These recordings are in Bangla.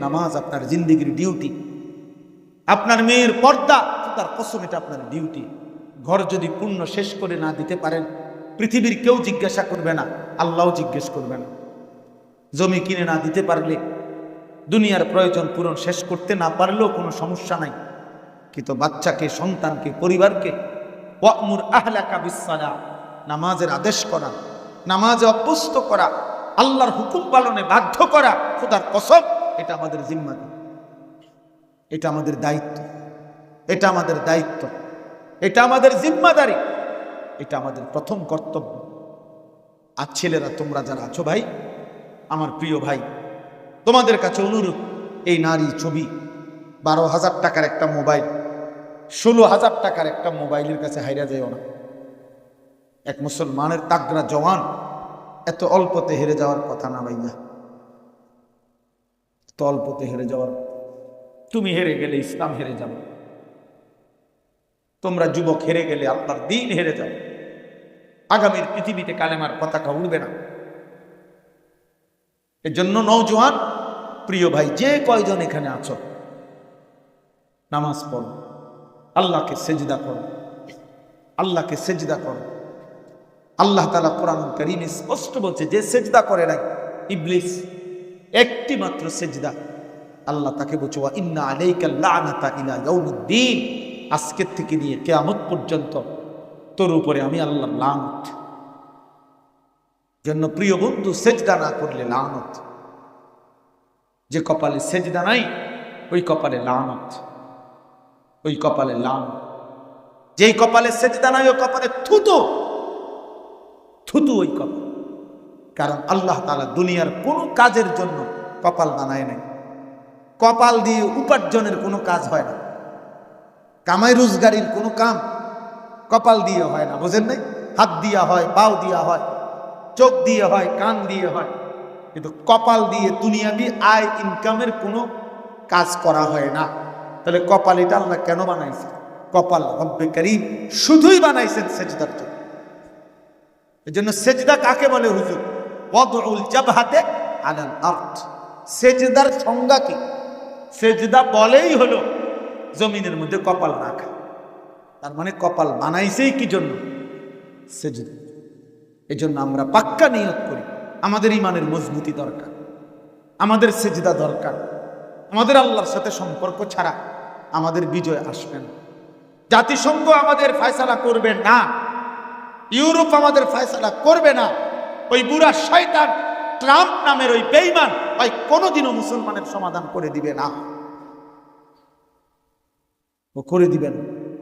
নামাজ আপনার জিন্দিগির ডিউটি আপনার মেয়ের পর্দা, তার কসম, এটা আপনার ডিউটি ঘর যদি পূর্ণ শেষ করে না দিতে পারেন, পৃথিবীর কেউ জিজ্ঞাসা করবে না, আল্লাহও জিজ্ঞেস করবে না। জমি কিনে না দিতে পারলে, দুনিয়ার প্রয়োজন পূরণ শেষ করতে না পারলেও কোনো সমস্যা নাই। কিন্তু বাচ্চাকে, সন্তানকে, পরিবারকে নামাজের আদেশ করা, নামাজে অভ্যস্ত করা, আল্লাহর হুকুম পালনে বাধ্য করা, খোদার কসম এটা আমাদের জিম্মাদি এটা আমাদের দায়িত্ব। এটা আমাদের দায়িত্ব। এটা আমাদের জিম্মাদারি। এটা আমাদের প্রথম কর্তব্য। আর ছেলেরা, তোমরা যারা আছো ভাই, আমার প্রিয় ভাই, তোমাদের কাছে অনুরোধ, এই নারী ছবি, বারো হাজার টাকার একটা মোবাইল, ষোলো হাজার টাকার একটা মোবাইলের কাছে হাইরা যাইও না। এক মুসলমানের তাগরা জওয়ান, এত অল্পতে হেরে যাওয়ার কথা না ভাইয়া। এত অল্পতে হেরে যাওয়ার। তুমি হেরে গেলে ইসলাম হেরে যাবে। তোমরা যুবক হেরে গেলে আল্লাহর দিন হেরে যাবে। আগামীর পৃথিবীতে কালেমার পতাকা উড়বে না। এর জন্য নৌজওয়ান প্রিয় ভাই, যে কয়জন এখানে আছো, নামাজ পড়ো। আল্লাহকে সেজদা করো। আল্লাহকে সেজদা করো। আল্লাহ তালা কোরআন করিমে স্পষ্ট বলছে, যে সেজদা করে নাই, ইবলিস একটি মাত্র সেজদা। আল্লাহ তাকে বলছে, ওয়া ইন্না আলাইকা লানাতা ইলা ইয়াউমিদ্দিন। আজকের থেকে নিয়ে কিয়ামত পর্যন্ত তোর উপরে আমি আল্লাহ লানত। জন্য প্রিয় বন্ধু, সেজদা না করলে লানত। যে কপালে সেজদা নাই, ওই কপালে লানত। ওই কপালে লানত যেই কপালে সেজদা নাই, ওই কপালে থুতো। থুতু ওই কপাল। কারণ আল্লাহ তালা দুনিয়ার কোনো কাজের জন্য কপাল বানায় নাই। কপাল দিয়ে উপার্জনের কোনো কাজ হয় না। কামাই রোজগারির কোনো কাম কপাল দিয়ে হয় না, বোঝেন নাই? হাত দিয়া হয়, পাও দিয়া হয়, চোখ দিয়ে হয়, কান দিয়ে হয়। কিন্তু কপাল দিয়ে দুনিয়াবি আয়, ইনকামের কোনো কাজ করা হয় না। তাহলে কপাল এটা আল্লাহ কেন বানাইছে? কপাল রব্বে করিম শুধুই বানাইছেন সেজদার জন্য। এই জন্য সেজদা কাকে বলে হুজুর? ওয়াদউল জাবহাতে আলাল আরদ। সেজদার সংজ্ঞা কি? সেজদা বলেই হলো জমিনের মধ্যে কপাল রাখা। তার মানে কপাল বানাইছেই কি জন্য? সেজদা। এই জন্য আমরা পাক্কা নিয়ত করি, আমাদের ইমানের মজবুতি দরকার, আমাদের সেজদা দরকার, আমাদের আল্লাহর সাথে সম্পর্ক ছাড়া আমাদের বিজয় আসবে না। জাতিসংঘ আমাদের ফয়সালা করবে না, ইউরোপ আমাদের ফয়সালা করবে না ওই বুড়া শয়তান ট্রাম্প নামের ওই বেইমান ওই কোনোদিনও মুসলমানের সমাধান করে দিবে না। ও করে দিবেন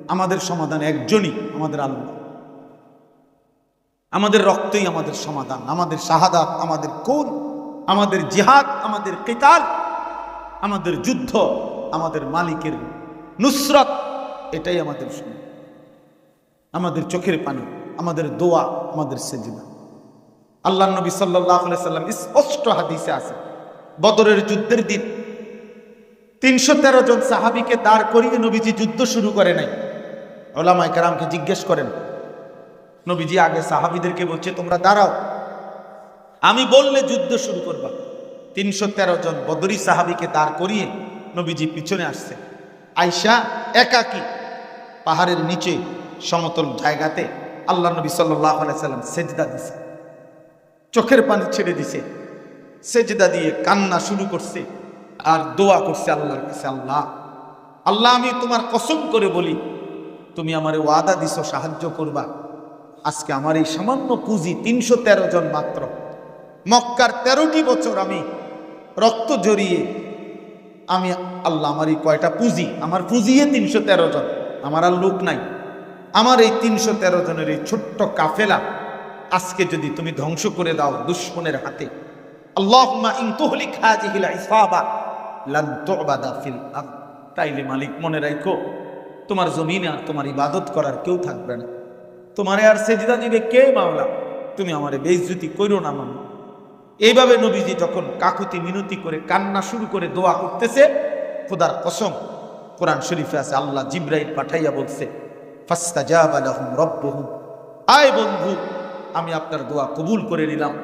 আমাদের সমাধান একজনই, আমাদের আল্লাহ। আমাদের রক্তই আমাদের সমাধান, আমাদের শাহাদাত আমাদের কোন আমাদের জিহাদ আমাদের কেতাল, আমাদের যুদ্ধ আমাদের মালিকের নুসরত, এটাই আমাদের সমাধান আমাদের চোখের পানি, আমাদের দোয়া, আমাদের সেজদা। আল্লাহ নবী সাল্লাম স্পষ্ট হাদিসে আছে। বদরের যুদ্ধের দিন তিনশো তেরো জন সাহাবিকে দাঁড় করিয়ে নবীজি যুদ্ধ শুরু করে নাই। ওলামাই কারামকে জিজ্ঞেস করেন, নবীজি আগে সাহাবিদেরকে বলছে, তোমরা দাঁড়াও, আমি বললে যুদ্ধ শুরু করবা। তিনশো তেরো জন বদরি সাহাবিকে দাঁড় করিয়ে নবীজি পিছনে আসছে। আয়সা একাকি পাহাড়ের নিচে সমতল জায়গাতে আল্লাহ নবী সাল্লাহ সাল্লাম সেজদা দিছে। চোখের পানি ছেড়ে দিছে। সেজদা দিয়ে কান্না শুরু করছে আর দোয়া করছে আল্লাহর কাছে, আল্লাহ আল্লাহ, আমি তোমার কসম করে বলি, তুমি আমার ওয়াদা দিছো, সাহায্য করবা। আজকে আমার এই সামান্য পুঁজি তিনশো তেরো জন মাত্র। মক্কার তেরোটি বছর আমি রক্ত জড়িয়ে, আমি আল্লাহ, আমার এই কয়টা পুঁজি, আমার পুঁজিয়ে তিনশো তেরো জন, আমার আর লোক নাই। আমার এই তিনশো তেরো জনের এই ছোট্ট কাফেলা আজকে যদি তুমি ধ্বংস করে দাও দুশ্মনের হাতে তাইলে মালিক, মনে রাখো তোমার জমিনে আর তোমার ইবাদত করার কেউ থাকবে না। তোমারে আর সেজদা দিবে কে মাওলা? তুমি আমারে বেইজ্জতি কইরো না মামা। এইভাবে নবীজি যখন কাকুতি মিনতি করে কান্না শুরু করে দোয়া করতেছে, খোদার কসম, কোরআন শরীফে আছে, আল্লাহ জিব্রাইল পাঠাইয়া বলছে, ফাস্তাজাবা লাহুম রব্বুহুম। আয় বন্ধু আমি আপনার দোয়া কবুল করে নিলাম।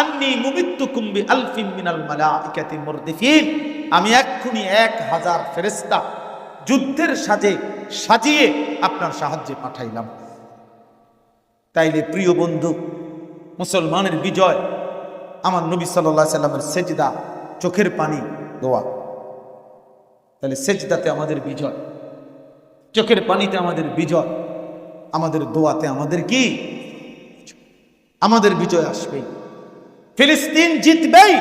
আন্নি মুমিত্তুকুম বি আলফিন মিনাল মালাইকাতি মুরদিফিন। আমি এক্ষুনি এক হাজার ফেরেস্তা যুদ্ধের সাজে সাজিয়ে আপনার সাহায্যে পাঠাইলাম। তাইলে প্রিয় বন্ধু, মুসলমানের বিজয় আমার নবী সাল্লাহ সাল্লামের সেজদা চোখের পানি দোয়া। তাহলে সেজদাতে আমাদের বিজয়, চোখের পানিতে আমাদের বিজয়, আমাদের দোয়াতে আমাদের কি? আমাদের বিজয় আসবেই ফিলিস্তিন জিতবেই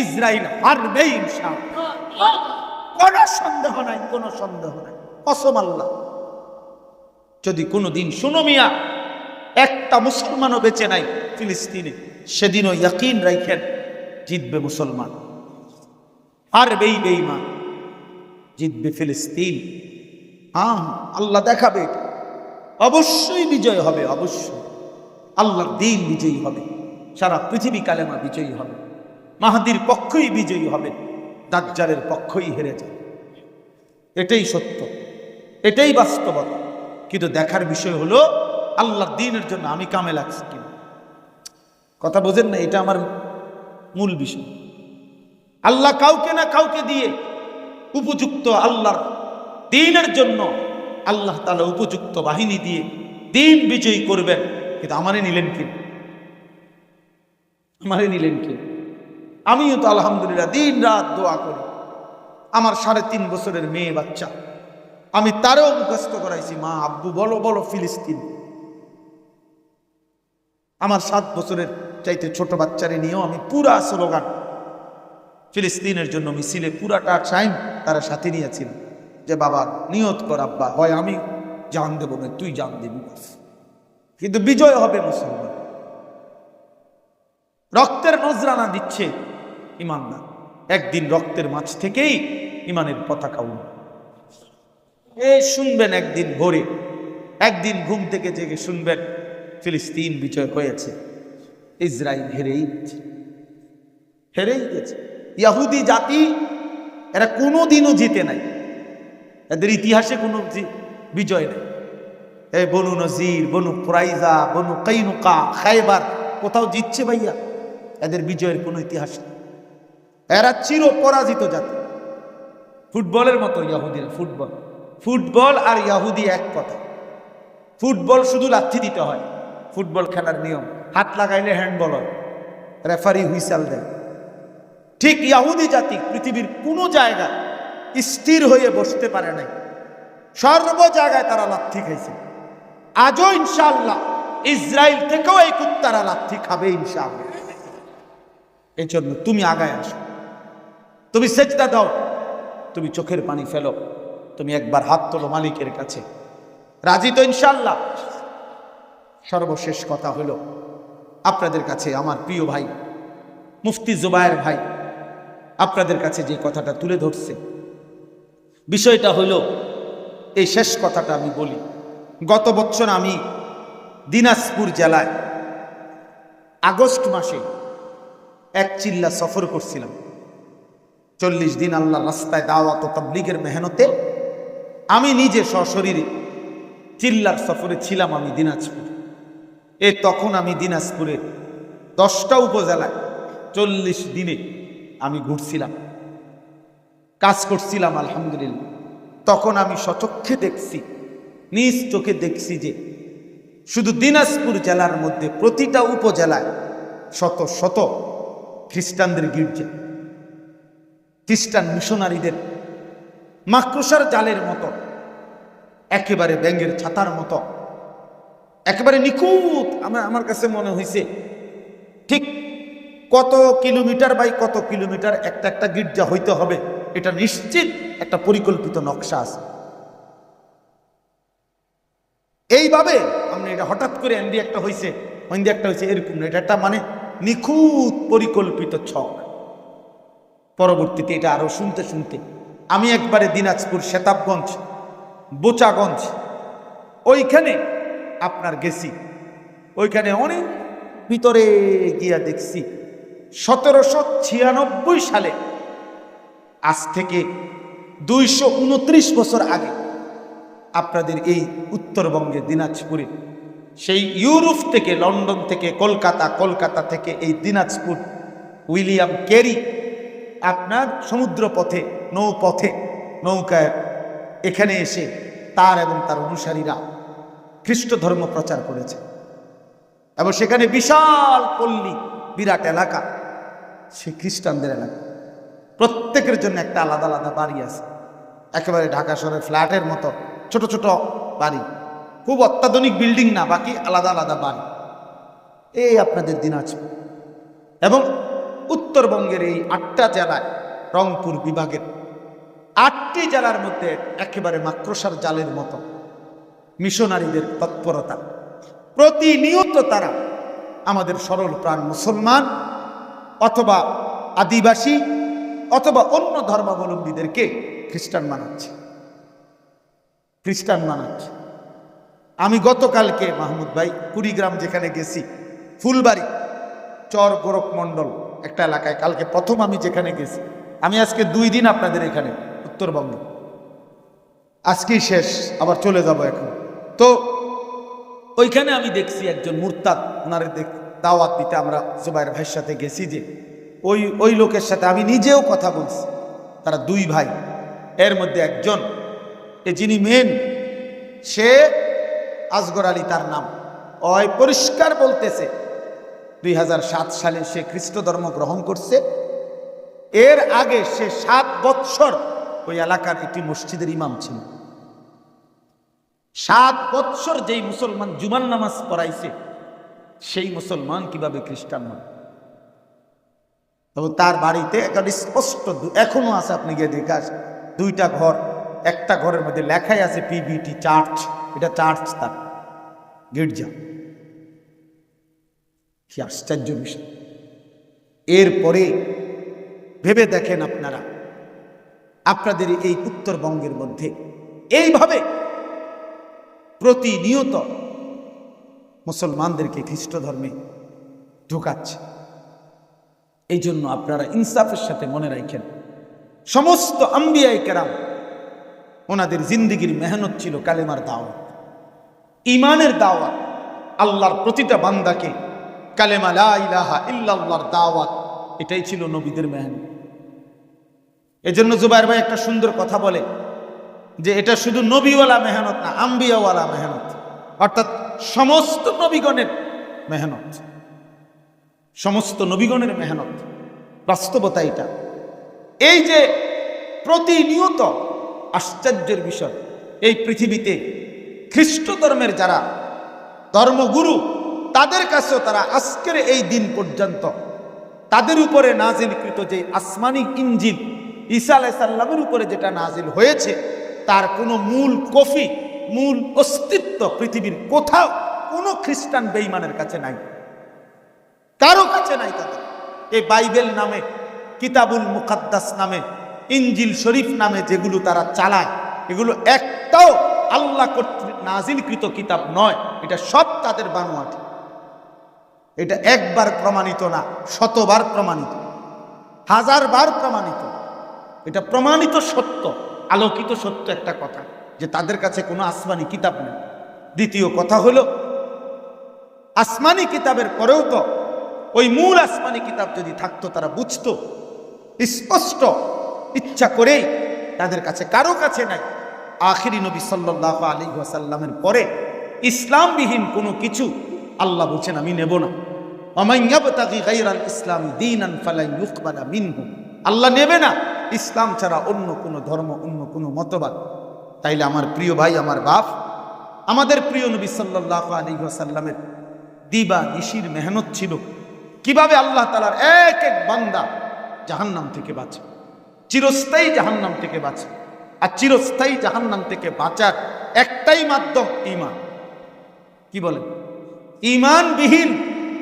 ইসরায়েল হারবেই কোন সন্দেহ নাই, কোন সন্দেহ নাই। কসম আল্লাহ। যদি কোনো দিন শুনো মিয়া, একটা মুসলমানও বেঁচে নাই ফিলিস্তিনে, সেদিনও ইয়াকিন রাখেন জিতবে মুসলমান। আর বেই বেইমান জিতবে ফিলিস্তিন। আহ, আল্লাহ দেখাবে। অবশ্যই বিজয় হবে, অবশ্যই। আল্লাহর দিন বিজয়ী হবে, সারা পৃথিবী কালেমা বিজয়ী হবে, মাহাদির পক্ষই বিজয়ী হবে, দাজ্জালের পক্ষই হেরে যায়। এটাই সত্য, এটাই বাস্তবতা। কিন্তু দেখার বিষয় হলো আল্লাহ দিনের জন্য আমি কামে লাগছি কিনা? কথা বোঝেন না, এটা আমার মূল বিষয়। আল্লাহ কাউকে না কাউকে দিয়ে উপযুক্ত আল্লাহর দিনের জন্য আল্লাহ তালা উপযুক্ত বাহিনী দিয়ে দিন বিজয়ী করবেন। কিন্তু আমারে নিলেন কি? আমারে নিলেন কি? আমিও তো আলহামদুলিল্লাহ দিন রাত দোয়া করি। আমার সাড়ে তিন বছরের মেয়ে বাচ্চা। আমি তারও মুখস্থ করাইছি, মা, আব্বু, বলো বলো, ফিলিস্তিন। আমার সাত বছরের চাইতে ছোট বাচ্চারে নিয়েও আমি পুরা স্লোগান, ফিলিস্তিনের জন্য মিছিলে পুরাটা টাইম তারা সাথে নিয়েছিল। যে, বাবা, নিয়ত কর, আব্বা, হয় আমি জান দেবো না তুই জান দিবি, বাস। কিন্তু বিজয় হবে মুসলমান। রক্তের নজরানা দিচ্ছে ইমানদার। একদিন রক্তের মাঝ থেকেই ইমানের পতাকা উঠবে এ শুনবেন একদিন ভোরে। একদিন ঘুম থেকে জেগে শুনবেন, ফিলিস্তিন বিজয় হয়েছে। ইসরায়েল হেরেই গেছে। হেরেই গেছে। ইয়াহুদি জাতি, এরা কোনোদিনও জিতে নাই। এদের ইতিহাসে কোনো বিজয় নেই। এই বনু নজির, বনু প্রাইজা বনু কৈনুকা খাইবার, কোথাও জিতছে ভাইয়া? এদের বিজয়ের কোনো ইতিহাস নেই। এরা চির পরাজিত জাতি। ফুটবলের মতো ইয়াহুদিরা, ফুটবল। ফুটবল আর ইয়াহুদি এক কথা। ফুটবল শুধু লাথি দিতে হয়। ফুটবল খেলার নিয়ম। হাত লাগাইলে হ্যান্ডবল হয়। রেফারি হুইসাল দেয় ঠিক ইয়াহুদি জাতি পৃথিবীর কোনো জায়গা স্থির হয়ে বসতে পারে নাই। সর্ব জায়গায় তারা লাথি খাইছে। আজও ইনশাল্লাহ ইসরায়েল থেকেও এই কুত্তারা লাথি খাবে ইনশাআল্লাহ। এই জন্য তুমি আগায় আসো। তুমি সেজদা দাও। তুমি চোখের পানি ফেলো। তুমি একবার হাত তোলো মালিকের কাছে। রাজি তো ইনশাল্লাহ সর্বশেষ কথা হলো আপনাদের কাছে আমার প্রিয় ভাই, মুফতি জুবায়ের ভাই, আপনাদের কাছে যে কথাটা তুলে ধরছে। বিষয়টা হলো, এই শেষ কথাটা আমি বলি। গত বছর আমি দিনাজপুর জেলায় আগস্ট মাসে এক চিল্লা সফর করছিলাম। চল্লিশ দিন আল্লাহ রাস্তায় দাওয়াত তাবলিগের মেহনতে আমি নিজে সশরীরে চিল্লার সফরে ছিলাম আমি দিনাজপুর। এ তখন আমি দিনাজপুরে দশটা উপজেলায় চল্লিশ দিনে আমি ঘুরছিলাম। কাজ করছিলাম, আলহামদুলিল্লাহ। তখন আমি সচক্ষে দেখছি নিজ চোখে দেখছি যে শুধু দিনাজপুর জেলার মধ্যে প্রতিটা উপজেলায় শত শত খ্রিস্টানদের গির্জা, খ্রিস্টান মিশনারিদের মাকড়সার জালের মতো, একেবারে ব্যাঙ্গের ছাতার মতো, একেবারে নিখুঁত। আমার আমার কাছে মনে হয়েছে ঠিক কত কিলোমিটার বাই কত কিলোমিটার একটা একটা গির্জা হইতে হবে, এটা নিশ্চিত একটা পরিকল্পিত নকশা আছে। এইভাবে আপনি এটা হঠাৎ করে এন্দি একটা হয়েছে ওইন্দি একটা হয়েছে এরকম না। এটা একটা মানে নিখুঁত পরিকল্পিত ছক। পরবর্তীতে এটা আরও শুনতে শুনতে আমি একবারে দিনাজপুর শেতাবগঞ্জ বোচাগঞ্জ, ওইখানে আপনার গেছি। ওইখানে অনেক ভিতরে গিয়া দেখছি। সতেরোশো ছিয়ানব্বই সালে, আজ থেকে দুইশো উনত্রিশ বছর আগে আপনাদের এই উত্তরবঙ্গে দিনাজপুরে। সেই ইউরোপ থেকে লন্ডন থেকে কলকাতা কলকাতা থেকে এই দিনাজপুর, উইলিয়াম কেরি আপনার সমুদ্র পথে নৌপথে, নৌকায় এখানে এসে তার এবং তার অনুসারীরা খ্রিস্ট ধর্ম প্রচার করেছে। এবং সেখানে বিশাল পল্লী, বিরাট এলাকা সে খ্রিস্টানদের এলাকা। প্রত্যেকের জন্য একটা আলাদা আলাদা বাড়ি আছে। একেবারে ঢাকা শহরের ফ্ল্যাটের মতো। ছোট ছোট বাড়ি। খুব অত্যাধুনিক বিল্ডিং না, বাকি আলাদা আলাদা বাড়ি। এই আপনাদের দিনাজপুর। এবং উত্তরবঙ্গের এই আটটা জেলায় রংপুর বিভাগের আটটি জেলার মধ্যে একেবারে মাক্রসার জালের মতো মিশনারিদের তৎপরতা। প্রতিনিয়ত তারা আমাদের সরল প্রাণ মুসলমান অথবা আদিবাসী অথবা অন্য ধর্মাবলম্বীদেরকে খ্রিস্টান মানাচ্ছে। খ্রিস্টান মানাচ্ছে। আমি গতকালকে মাহমুদ ভাই কুড়িগ্রাম যেখানে গেছি, ফুলবাড়ি, চর গোরখ মণ্ডল একটা এলাকায়, কালকে প্রথম আমি যেখানে গেছি। আমি আজকে দুই দিন আপনাদের এখানে, উত্তরবঙ্গ। আজকেই শেষ, আবার চলে যাব এখন। তো ওইখানে আমি দেখছি একজন মুরতাদ, ওনারে দেখ, দাওয়াত দিতে আমরা জুবাইর ভাইয়ের সাথে গেছি যে, ওই ওই লোকের সাথে আমি নিজেও কথা বলছি। তারা দুই ভাই, এর মধ্যে একজন এ যিনি মেন সে আজগর আলী তার নাম। ওই পরিষ্কার বলতেছে, দুই হাজার সাত সালে সে খ্রিস্ট ধর্ম গ্রহণ করছে। এর আগে সে সাত বৎসর ওই এলাকার একটি মসজিদের ইমাম ছিল। সাত বৎসর যেই মুসলমান জুমান নামাজ পড়াইছে, সেই মুসলমান কীভাবে খ্রিস্টান হয় তবে তার বাড়িতে একটা স্পষ্ট এখনও আছে, আপনি গিয়ে দেখে আসেন। দুইটা ঘর একটা ঘরের মধ্যে লেখাই আছে পিবিটি চার্চ এটা চার্চ তার, গির্জা। কি আশ্চর্য বিষয়। এরপরে ভেবে দেখেন আপনারা, আপনাদের এই উত্তরবঙ্গের মধ্যে এইভাবে প্রতিনিয়ত মুসলমানদেরকে খ্রিস্ট ধর্মে ঢুকাচ্ছে। এই জন্য আপনারা ইনসাফের সাথে মনে রাখেন, সমস্ত আম্বিয়াই কেরাম ওনাদের জিন্দিগির মেহনত ছিল কালেমার দাওয়াত। ইমানের দাওয়াত, আল্লাহর প্রতিটা বান্দাকে কালেমা ইলাহা ইল্লাল্লাহর দাওয়াত, এটাই ছিল নবীদের মেহনত। এজন্য জুবাইর ভাই একটা সুন্দর কথা বলে যে এটা শুধু নবীওয়ালা মেহনত না, আম্বিয়াওয়ালা মেহনত। অর্থাৎ সমস্ত নবীগণের মেহনত। সমস্ত নবীগণের মেহনত। বাস্তবতা এটা। এই যে প্রতিনিয়ত আশ্চর্যের বিষয়। এই পৃথিবীতে খ্রিস্ট ধর্মের যারা ধর্মগুরু, তাদের কাছেও তারা আজকের এই দিন পর্যন্ত তাদের উপরে নাজিলকৃত যে আসমানি ইঞ্জিল, ঈসা আলাইসাল্লামের উপরে যেটা নাজিল হয়েছে, তার কোনো মূল কফি, মূল অস্তিত্ব পৃথিবীর কোথাও কোনো খ্রিস্টান বেইমানের কাছে নাই। কারও কাছে নাই তাদের। এই বাইবেল নামে, কিতাবুল মুকাদ্দাস নামে ইঞ্জিল শরীফ নামে যেগুলো তারা চালায়, এগুলো একটাও আল্লাহ কর্তৃক নাজিলকৃত কিতাব নয়, এটা সব তাদের বানোয়াটি। এটা একবার প্রমাণিত না, শতবার প্রমাণিত। হাজারবার প্রমাণিত। এটা প্রমাণিত সত্য, আলোকিত সত্য একটা কথা, যে তাদের কাছে কোনো আসমানি কিতাব নেই। দ্বিতীয় কথা হলো, আসমানি কিতাবের পরেও তো ওই মূল আসমানি কিতাব যদি থাকতো, তারা বুঝতো, স্পষ্ট ইচ্ছা করেই তাদের কাছে কারও কাছে নাই। আখিরি নবী সাল্লাহ আলী ওয়াসাল্লামের পরে ইসলামবিহীন কোনো কিছু আল্লাহ বলছেন, আমি নেব না। ইসলাম ইউকবালা আল্লাহ নেবে না। ইসলাম ছাড়া অন্য কোনো ধর্ম, অন্য কোনো মতবাদ। তাইলে আমার প্রিয় ভাই, আমার বাপ, আমাদের প্রিয় নবী সাল্লাহ দিবা নিশির মেহনত ছিল। কীভাবে আল্লাহ তালার এক এক বান্দা জাহান্নাম থেকে বাঁচে? চিরস্থায়ী জাহান্নাম থেকে বাঁচে। আর চিরস্থায়ী জাহান্নাম থেকে বাঁচার একটাই মাধ্যম ইমান কি বলেন? ইমানবিহীন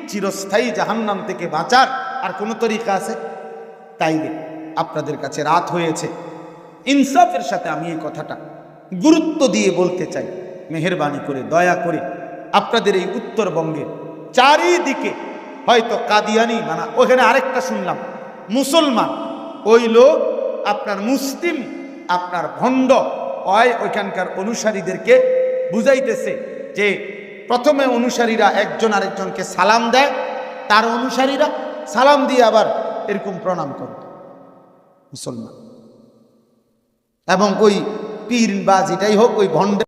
চিরস্থায়ী জাহান্নাম থেকে বাঁচার আর কোনো তরিকা আছে? তাইলে আপনাদের কাছে রাত হয়েছে। ইনসাফের সাথে আমি এই কথাটা গুরুত্ব দিয়ে বলতে চাই। মেহরবানি করে, দয়া করে আপনাদের এই উত্তরবঙ্গে চারিদিকে হয়তো কাদিয়ানি মানা ওখানে আরেকটা শুনলাম, মুসলমান, ওই লোক আপনার মুসলিম, আপনার ভণ্ড, হয় ওইখানকার অনুসারীদেরকে বুঝাইতেছে যে প্রথমে অনুসারীরা একজন আরেকজনকে সালাম দেয়, তার অনুসারীরা সালাম দিয়ে আবার এরকম প্রণাম করে। মুসলমান। এবং ওই পীর বা যেটাই হোক, ওই ভণ্ডে